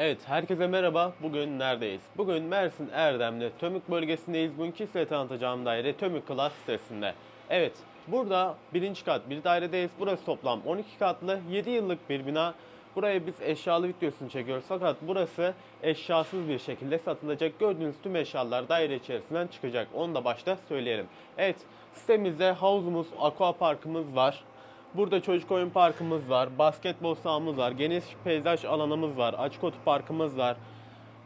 Evet, herkese merhaba. Bugün neredeyiz? Bugün Mersin Erdemli Tömük bölgesindeyiz. Bugünkü size tanıtacağım daire Tömük Klas sitesinde. Evet, burada birinci kat bir dairedeyiz. Burası toplam 12 katlı, 7 yıllık bir bina. Buraya biz eşyalı videosunu çekiyoruz fakat burası eşyasız bir şekilde satılacak. Gördüğünüz tüm eşyalar daire içerisinden çıkacak. Onu da başta söyleyelim. Evet, sitemizde havuzumuz, aqua parkımız var. Burada çocuk oyun parkımız var, basketbol sahamız var, geniş peyzaj alanımız var, açık otoparkımız var.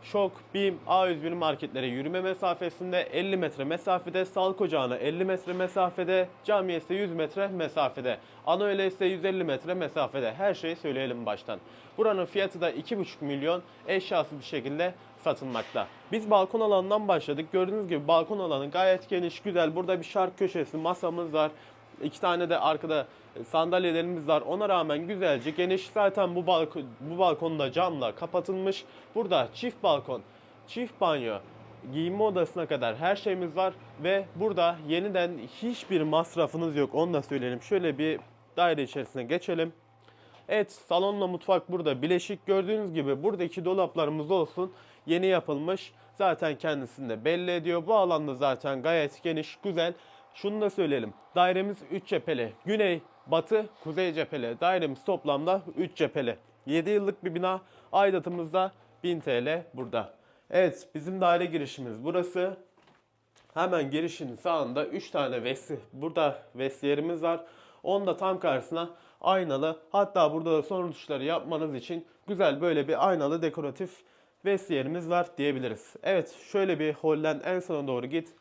Şok, BİM, A101 marketlere yürüme mesafesinde 50 metre mesafede, sağlık ocağına 50 metre mesafede, camiye ise 100 metre mesafede, ana öyle ise 150 metre mesafede. Her şeyi söyleyelim baştan. Buranın fiyatı da 2,5 milyon eşyasız bir şekilde satılmakta. Biz balkon alanından başladık. Gördüğünüz gibi balkon alanı gayet geniş, güzel. Burada bir şark köşesi, masamız var. İki tane de arkada sandalyelerimiz var. Ona rağmen güzelce geniş. Zaten bu balkon bu balkonda camla kapatılmış. Burada çift balkon, çift banyo, giyinme odasına kadar her şeyimiz var ve burada yeniden hiçbir masrafınız yok. Onu da söyleyelim. Şöyle bir daire içerisine geçelim. Evet salonla mutfak burada bileşik gördüğünüz gibi buradaki dolaplarımız olsun yeni yapılmış. Zaten kendisini de belli ediyor. Bu alanda zaten gayet geniş, güzel. Şunu da söyleyelim. Dairemiz 3 cepheli. Güney, batı, kuzey cepheli. Dairemiz toplamda 3 cepheli. 7 yıllık bir bina. Aidatımız da 1000 TL burada. Evet bizim daire girişimiz burası. Hemen girişin sağında 3 tane vesi. Burada vesiyerimiz var. Onun da tam karşısına aynalı. Hatta burada da son tuşları yapmanız için güzel böyle bir aynalı dekoratif vesiyerimiz var diyebiliriz. Evet şöyle bir holden en sona doğru git.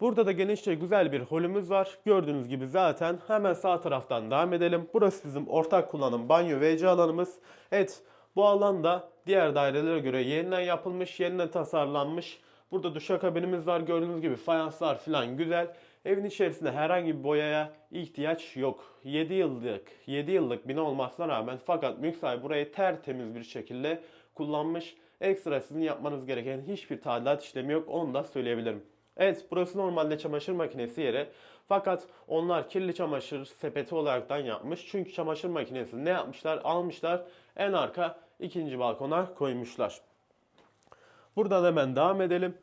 Burada da genişçe güzel bir holümüz var. Gördüğünüz gibi zaten hemen sağ taraftan devam edelim. Burası bizim ortak kullanım banyo WC alanımız. Evet bu alan da diğer dairelere göre yeniden yapılmış, yeniden tasarlanmış. Burada duşakabinimiz var. Gördüğünüz gibi fayanslar falan güzel. Evin içerisinde herhangi bir boyaya ihtiyaç yok. 7 yıllık, 7 yıllık bina olmasına rağmen fakat mülk sahibi burayı tertemiz bir şekilde kullanmış. Ekstra sizin yapmanız gereken hiçbir tadilat işlemi yok. Onu da söyleyebilirim. Evet burası normalde çamaşır makinesi yeri. Fakat onlar kirli çamaşır sepeti olaraktan yapmış. Çünkü çamaşır makinesi ne yapmışlar? Almışlar en arka ikinci balkona koymuşlar. Buradan hemen devam edelim.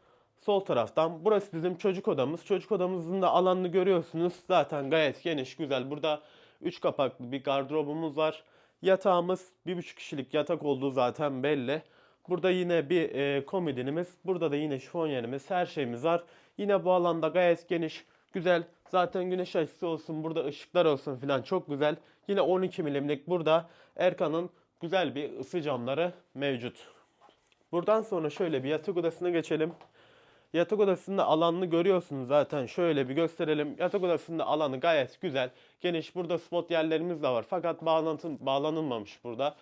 Sol taraftan burası bizim çocuk odamız. Çocuk odamızın da alanını görüyorsunuz. Zaten gayet geniş, güzel. Burada 3 kapaklı bir gardırobumuz var. Yatağımız 1,5 kişilik yatak olduğu zaten belli. Burada yine bir e, komodinimiz. Burada da yine şifonyerimiz, her şeyimiz var. Yine bu alanda gayet geniş, güzel. Zaten güneş açısı olsun, burada ışıklar olsun filan çok güzel. Yine 12 milimlik burada Erkan'ın güzel bir ısı camları mevcut. Buradan sonra şöyle bir yatak odasına geçelim. Yatak odasında alanını görüyorsunuz zaten. Şöyle bir gösterelim. Yatak odasında alanı gayet güzel. Geniş. Burada spot yerlerimiz de var. Fakat bağlantı, bağlanılmamış burada.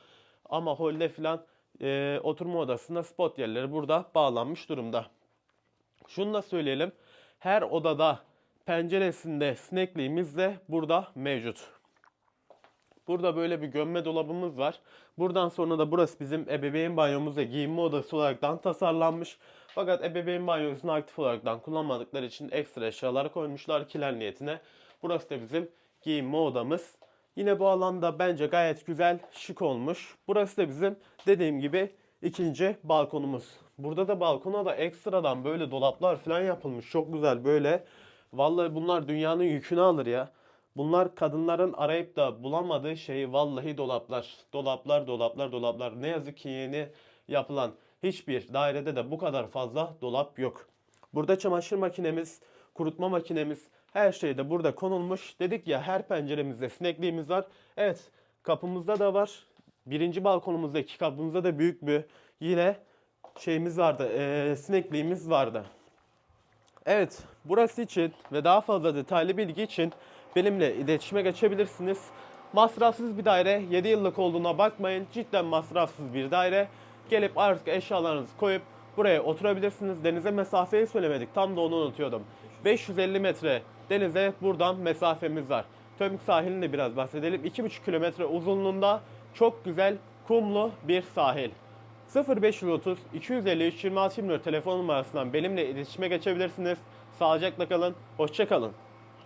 Ama holde filan e, oturma odasında spot yerleri burada bağlanmış durumda. Şunu da söyleyelim. Her odada penceresinde sinekliğimiz de burada mevcut. Burada böyle bir gömme dolabımız var. Buradan sonra da burası bizim ebeveyn banyomuz ve giyinme odası olaraktan tasarlanmış. Fakat ebeveyn banyosunu aktif olaraktan kullanmadıkları için ekstra eşyalar koymuşlar kiler niyetine. Burası da bizim giyinme odamız. Yine bu alanda bence gayet güzel, şık olmuş. Burası da bizim dediğim gibi ikinci balkonumuz. Burada da balkona da ekstradan böyle dolaplar falan yapılmış. Çok güzel böyle. Vallahi bunlar dünyanın yükünü alır ya. Bunlar kadınların arayıp da bulamadığı şey vallahi dolaplar. Dolaplar, dolaplar, dolaplar. Ne yazık ki yeni yapılan hiçbir dairede de bu kadar fazla dolap yok. Burada çamaşır makinemiz, kurutma makinemiz, her şey de burada konulmuş. Dedik ya her penceremizde sinekliğimiz var. Evet kapımızda da var. Birinci balkonumuzda iki kapımızda da büyük bir yine şeyimiz vardı. eee, sinekliğimiz vardı. Evet, burası için ve daha fazla detaylı bilgi için benimle iletişime geçebilirsiniz. Masrafsız bir daire, 7 yıllık olduğuna bakmayın. Cidden masrafsız bir daire. Gelip artık eşyalarınızı koyup buraya oturabilirsiniz. Denize mesafeyi söylemedik. Tam da onu unutuyordum. 550 metre denize buradan mesafemiz var. Tömük sahilini de biraz bahsedelim. 2,5 kilometre uzunluğunda çok güzel kumlu bir sahil. 0530 253 26 24 telefon numarasından benimle iletişime geçebilirsiniz. Sağlıcakla kalın, hoşça kalın.